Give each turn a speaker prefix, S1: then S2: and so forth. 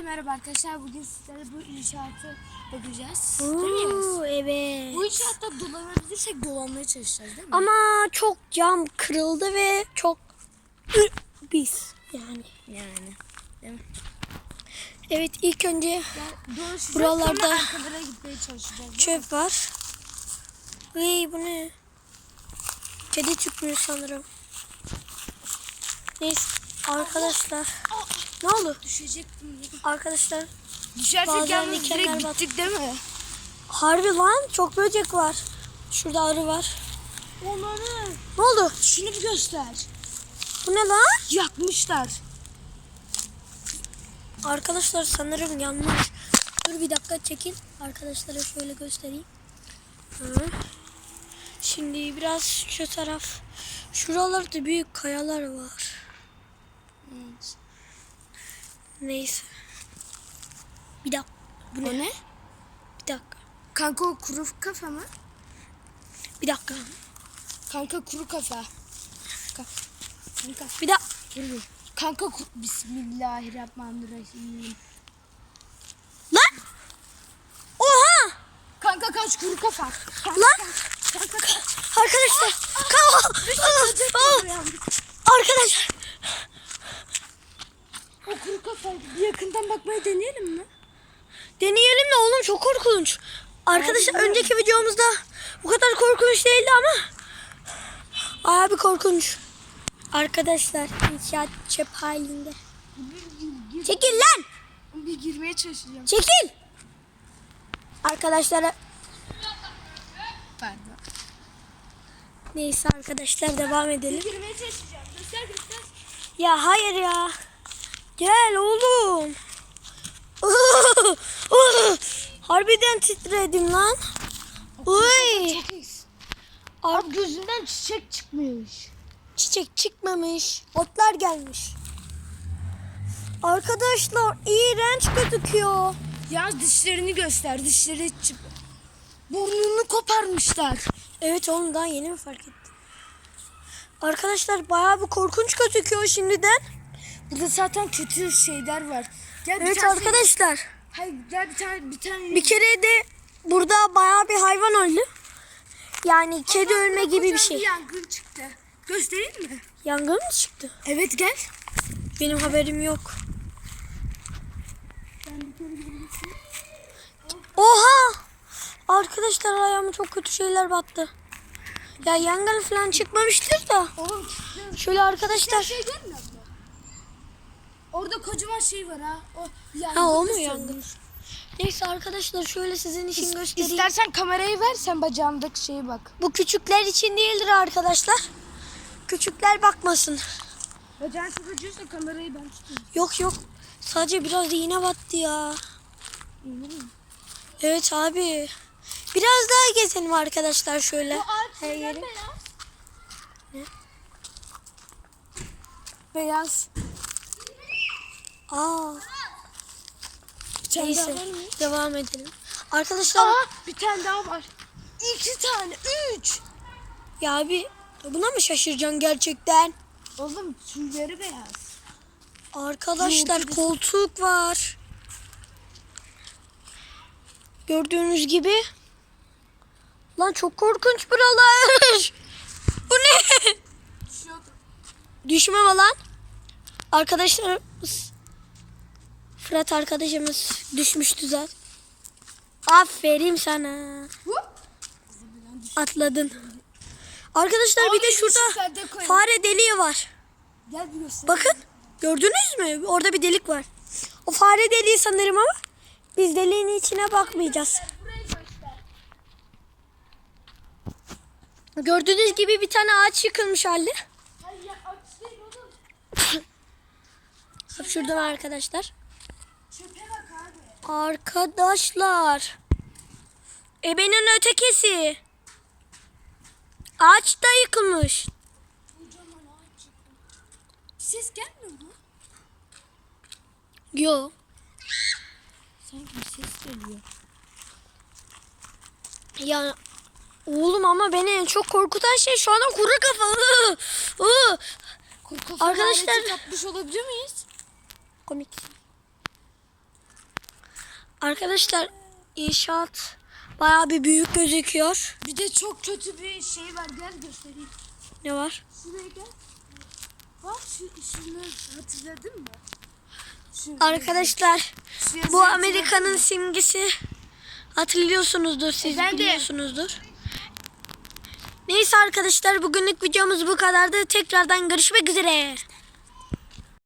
S1: Merhaba arkadaşlar bugün sizlere bu inşaatı bakacağız.
S2: Oo, evet.
S1: Bu inşaatta dolanabilirsek dolanmaya çalışacağız değil mi?
S2: Ama çok cam kırıldı ve çok biz yani.
S1: Yani. Değil mi?
S2: Evet ilk önce
S1: Yani
S2: Buralarda- çöp var. Iy bu ne? Kedi çıkmıyor sanırım. Neyse arkadaşlar. Ne oldu?
S1: Düşecektim.
S2: Arkadaşlar
S1: Düşersek yalnız direkt
S2: bat-
S1: gittik değil mi?
S2: harbi lan çok böcek var. Şurada arı var.
S1: Onları.
S2: Ne oldu?
S1: Şunu bir göster.
S2: Bu ne lan?
S1: Yakmışlar.
S2: Arkadaşlar sanırım yanmış. Dur bir dakika çekin. Arkadaşlara şöyle göstereyim. Hı. Şimdi biraz şu taraf. Şuralarda büyük kayalar var.
S1: Evet.
S2: Neyse. Bir dakika. Bu ne?
S1: ne?
S2: Bir dakika.
S1: Kanka o kuru kafa mı?
S2: Bir dakika.
S1: Kanka kuru kafa. Ka- Kanka.
S2: Bir dakika.
S1: Kanka Bismillahirrahmanirrahim.
S2: Lan! Oha!
S1: Kanka kaç kuru kafa. Kanka,
S2: Lan!
S1: Kanka kaç.
S2: Arkadaşlar. Kal. Arkadaşlar.
S1: Bir yakından bakmaya deneyelim mi?
S2: Deneyelim de oğlum çok korkunç. Arkadaşlar
S1: Abi,
S2: önceki videomuzda bu kadar korkunç değildi ama abi korkunç. Arkadaşlar inşaat çöp halinde. Çekil lan!
S1: Bir girmeye çalışacağım.
S2: Çekil! Arkadaşlar
S1: Pardon.
S2: neyse arkadaşlar devam edelim.
S1: Girmeye çalışacağım. Göster göster.
S2: Ya hayır ya. Gel oğlum. Harbiden titredim lan. Uy.
S1: Abi gözünden çiçek çıkmış.
S2: Çiçek çıkmamış. Otlar gelmiş. Arkadaşlar iğrenç gözüküyor.
S1: Ya dişlerini göster. Dişleri çık. Burnunu koparmışlar.
S2: Evet oğlum daha yeni mi fark ettim? Arkadaşlar bayağı bir korkunç gözüküyor şimdiden.
S1: Burada zaten kötü şeyler var. Gel bir
S2: Evet
S1: tane-
S2: arkadaşlar.
S1: Hayır gel bir tane bir tane.
S2: Bir kere de burada bayağı bir hayvan öldü. Yani kedi ölme gibi bir
S1: Kocaman
S2: şey.
S1: Bir yangın çıktı. Göstereyim mi?
S2: Yangın mı çıktı?
S1: Evet gel.
S2: Benim haberim yok. Oha! Arkadaşlar ayağıma çok kötü şeyler battı. Ya yangın falan çıkmamıştır da.
S1: Oğlum.
S2: Şöyle arkadaşlar.
S1: Şey? Orada kocaman şey var ha. O yangın.
S2: Ha o mu yangın? Neyse arkadaşlar şöyle sizin için göstereyim.
S1: İstersen kamerayı ver sen bacağımdaki şeye bak.
S2: Bu küçükler için değildir arkadaşlar. Küçükler bakmasın.
S1: Bacağın çok acıyorsa kamerayı ben tutayım.
S2: Yok yok. Sadece biraz iğne battı ya.
S1: İyi mi?
S2: Evet abi. Biraz daha gezelim arkadaşlar şöyle. Her yeri.
S1: beyaz. Beyaz.
S2: Aa,
S1: Sen
S2: neyse.
S1: daha var mı?
S2: Devam edelim. Arkadaşlar
S1: Aa bir tane daha var. İki tane. Üç.
S2: ya abi buna mı şaşıracaksın gerçekten?
S1: Oğlum tüyleri beyaz.
S2: Arkadaşlar
S1: Yok,
S2: koltuk var. Gördüğünüz gibi. Lan çok korkunç buralar. Bu ne? Düşmeme lan. Arkadaşlarımız. Fırat arkadaşımız düşmüştü zaten. Aferin sana. Atladın. Arkadaşlar bir de şurada fare deliği var.
S1: Gel bir göster.
S2: Bakın gördünüz mü? Orada bir delik var. O fare deliği sanırım ama biz deliğin içine bakmayacağız. Gördüğünüz gibi bir tane ağaç yıkılmış halde. Şuradan arkadaşlar. Arkadaşlar. Ebenin ötekisi. Ağaç da yıkılmış.
S1: Kocaman ağaç çıktı. Ses gelmiyor mu?
S2: Yo.
S1: Sanki bir ses geliyor.
S2: Ya oğlum ama beni en çok korkutan şey şu anda kuru kafa. Iı, ıı.
S1: Kuru kafa
S2: Arkadaşlar-
S1: kapmış olabilir miyiz?
S2: Komik. Arkadaşlar inşaat bayağı bir büyük gözüküyor.
S1: Bir de çok kötü bir şey var. Gel göstereyim.
S2: Ne var?
S1: Şuraya gel. Bak şu şunu hatırladın mı? Şu,
S2: Arkadaşlar
S1: şu
S2: bu Amerika'nın simgesi hatırlıyorsunuzdur siz
S1: de.
S2: biliyorsunuzdur. Neyse arkadaşlar bugünlük videomuz bu kadardı. Tekrardan görüşmek üzere.